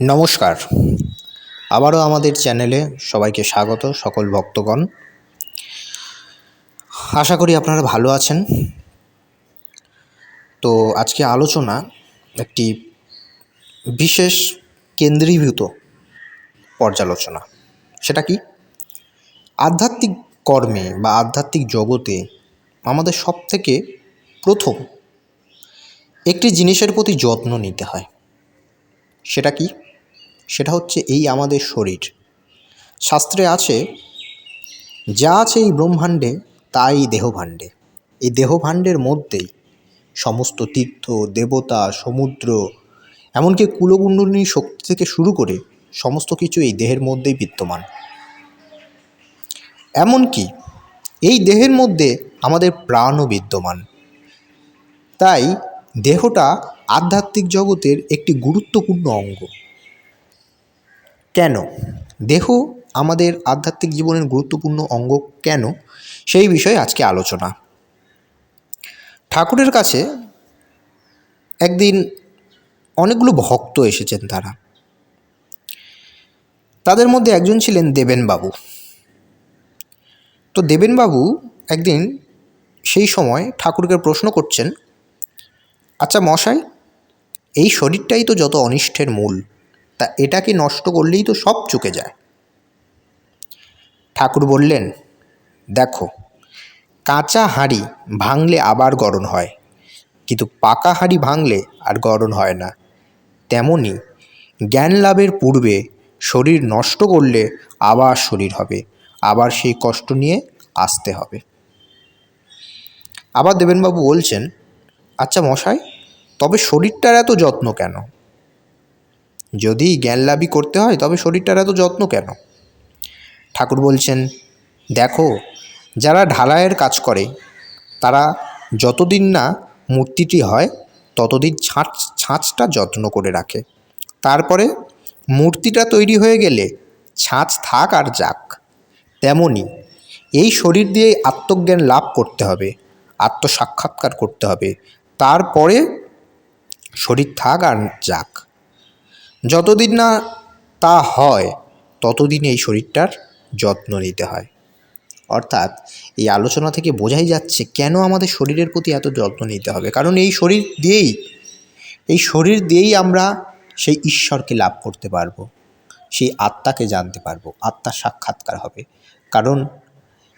নমস্কার। আবারও আমাদের চ্যানেলে সবাইকে স্বাগত, সকল ভক্তগণ। আশা করি আপনারা ভালো আছেন। তো আজকে আলোচনা একটি বিশেষ কেন্দ্রীভূত পর্যালোচনা। সেটা কি? আধ্যাত্মিক কর্মে বা আধ্যাত্মিক জগতে আমাদের সব থেকে প্রথম একটি জিনিসের প্রতি যত্ন নিতে হয়। সেটা কি? সেটা হচ্ছে এই আমাদের শরীর। শাস্ত্রে আছে, যা আছে এই ব্রহ্মাণ্ডে, তাই দেহভাণ্ডে। এই দেহভাণ্ডের মধ্যেই সমস্ত তীর্থ, দেবতা, সমুদ্র, এমনকি কুলকুণ্ডলিনী শক্তি থেকে শুরু করে সমস্ত কিছু এই দেহের মধ্যেই বিদ্যমান। এমনকি এই দেহের মধ্যে আমাদের প্রাণও বিদ্যমান। তাই দেহটা আধ্যাত্মিক জগতের একটি গুরুত্বপূর্ণ অঙ্গ। কেন? দেহ আমাদের আধ্যাত্মিক জীবনের গুরুত্বপূর্ণ অঙ্গ কেন? সেই বিষয়ে আজকে আলোচনা। ঠাকুরের কাছে একদিন অনেকগুলো ভক্ত এসেছেন তারা। তাদের মধ্যে একজন ছিলেন দেবেনবাবু। তো দেবেনবাবু একদিন সেই সময় ঠাকুরকে প্রশ্ন করছেন আচ্ছা মশাই, এই শরীরটাই তো যত অনিষ্টের মূল। তা এটাকে নষ্ট করলেই তো সব চুকে যায়? ঠাকুর বললেন, দেখো, কাঁচা হাঁড়ি ভাঙলে আবার গরম হয়, কিন্তু পাকা হাঁড়ি ভাঙলে আর গরম হয় না। তেমনি জ্ঞান লাভের পূর্বে শরীর নষ্ট করলে আবার শরীর হবে, আবার সেই কষ্ট নিয়ে আসতে হবে। আবার দেবেনবাবু বলছেন আচ্ছা মশাই, তবে শরীরটার এত যত্ন কেন? যদি জ্ঞান জ্ঞানলাভই করতে হয়, তবে শরীরটার এত যত্ন কেন? ঠাকুর বলছেন, দেখো, যারা ঢালাইয়ের কাজ করে, তারা যতদিন না মূর্তিটি হয়, ততদিন ছাঁচ, ছাঁচটা যত্ন করে রাখে। তারপরে মূর্তিটা তৈরি হয়ে গেলে ছাঁচ থাক আর যাক তেমনই এই শরীর দিয়ে আত্মজ্ঞান লাভ করতে হবে, আত্মসাক্ষাৎকার করতে হবে। তারপরে শরীর থাক আর যাক। যতদিন না তা হয়, ততদিন এই শরীরটার যত্ন নিতে হয়। অর্থাৎ এই আলোচনা থেকে বোঝাই যাচ্ছে কেন আমাদের শরীরের প্রতি এত যত্ন নিতে হবে। কারণ এই শরীর দিয়েই, এই শরীর দিয়েই আমরা সেই ঈশ্বরকে লাভ করতে পারব, সেই আত্মাকে জানতে পারব আত্মার সাক্ষাৎকার হবে। কারণ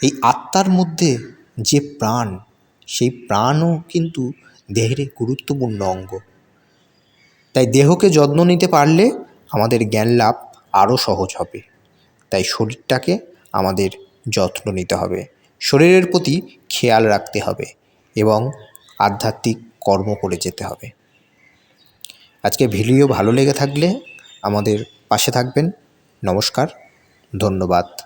এই আত্মার মধ্যে যে প্রাণ, সেই প্রাণও কিন্তু দেহের গুরুত্বপূর্ণ অঙ্গ। তাই দেহকে যত্ন নিতে পারলে আমাদের জ্ঞান লাভ আরও সহজ হবে। তাই শরীরটাকে আমাদের যত্ন নিতে হবে। শরীরের প্রতি খেয়াল রাখতে হবে এবং আধ্যাত্মিক কর্ম করে যেতে হবে। আজকে ভিডিও ভালো লেগে থাকলে আমাদের পাশে থাকবেন। নমস্কার, ধন্যবাদ।